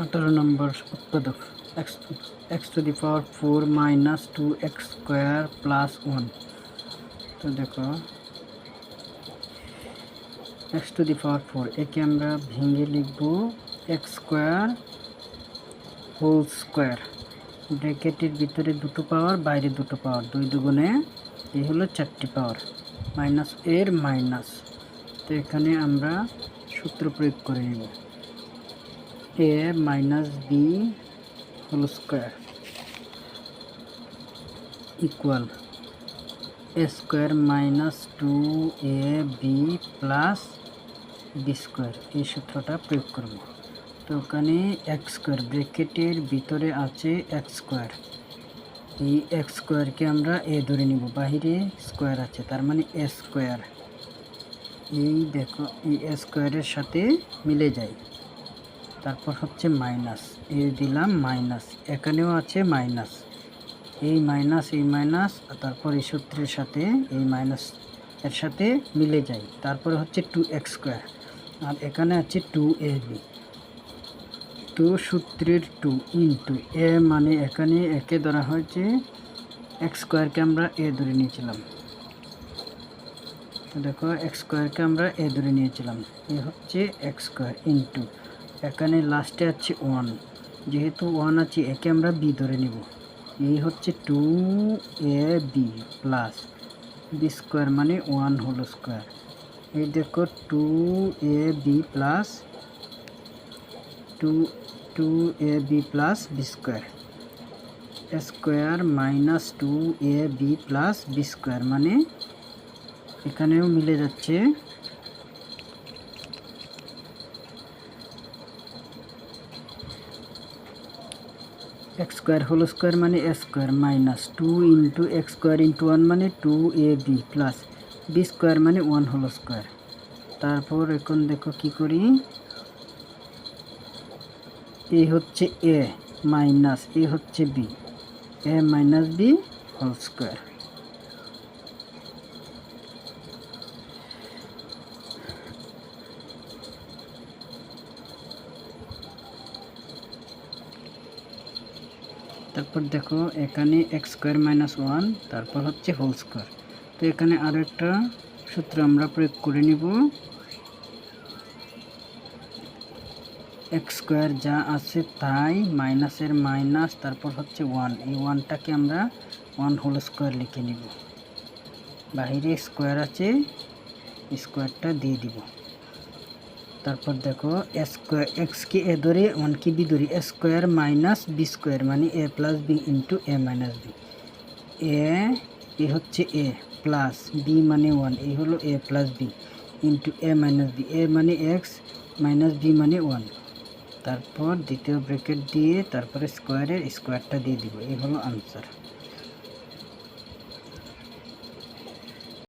আঠারো নম্বর উৎপাদক। X X to the power four minus two X square plus one তো দেখো X to the power four একে আমরা ভেঙে লিখব এক্স স্কোয়ার হোল স্কোয়ার ব্র্যাকেটের ভিতরে দুটো পাওয়ার বাইরে দুটো পাওয়ার দুই দুগুণে এই হলো চারটি পাওয়ার মাইনাস এর মাইনাস তো এখানে আমরা সূত্র প্রয়োগ করে নেব। A minus B whole square equal A square minus two A B plus B square এই সূত্রটা প্রয়োগ করব। তো ওখানে এক্স স্কোয়ার ব্র্যাকেটের ভিতরে আছে এক্স স্কোয়ার এই এক্স স্কোয়ারকে আমরা এ ধরে নিব। বাহিরে স্কোয়ার আছে, তার মানে এ স্কোয়ার এই দেখো, এই স্কোয়ারের সাথে মিলে যায়। তারপর হচ্ছে মাইনাস, এই দিলাম মাইনাস, এখানেও আছে মাইনাস। এই মাইনাস এই মাইনাস তারপর এই সূত্রের সাথে এই মাইনাস এর সাথে মিলে যায়। তারপরে হচ্ছে টু এক্স স্কোয়ার আর এখানে আছে টু এ বি টু সূত্রের টু ইন্টু এ মানে এখানে একে ধরা হয়েছে এক্স স্কোয়ারকে আমরা এ ধরে নিয়েছিলাম। দেখো এক্স স্কোয়ারকে আমরা এ ধরে নিয়েছিলাম। এ হচ্ছে এক্স স্কোয়ার ইন্টু এখানে লাস্টে আছে ওয়ান যেহেতু ওয়ান আছে, একে আমরা বি ধরে নিব। এই হচ্ছে two A B plus B square মানে ওয়ান হোল স্কোয়ার এই দেখো two A B plus two two A B plus B square square minus two A B plus B square মানে এখানেও মিলে যাচ্ছে এক্স স্কোয়ার হোল স্কোয়ার মানে A square minus two into X square into one মানে two A B plus B square মানে one whole square তারপর এখন দেখো কি করি? এ হচ্ছে এ মাইনাস এ হচ্ছে B A minus B whole square তারপর দেখো, এখানে এক্স স্কোয়ার মাইনাস ওয়ান তারপর হচ্ছে হোল স্কোয়ার তো এখানে আরও একটা সূত্র আমরা প্রয়োগ করে নিব। এক্স স্কোয়ার যা আছে তাই মাইনাসের মাইনাস তারপর হচ্ছে ওয়ান এই ওয়ানটাকে আমরা ওয়ান হোল স্কোয়ার লিখে নিব। বাহিরে স্কোয়ার আছে স্কোয়ারটা দিয়ে দিব। তারপর দেখো স্কোয়ার এক্সকে এ ধরে ওয়ানকে বি ধরি স্কোয়ার মাইনাস বি স্কোয়ার মানে A plus B into A minus B. A A হচ্ছে এ প্লাস বি মানে ওয়ান, এই হলো A plus B into A minus B, A মানে এক্স, মাইনাস বি মানে ওয়ান। তারপর দ্বিতীয় ব্র্যাকেট দিয়ে তারপরে স্কোয়ারের স্কোয়ারটা দিয়ে দিব, এই হলো আনসার।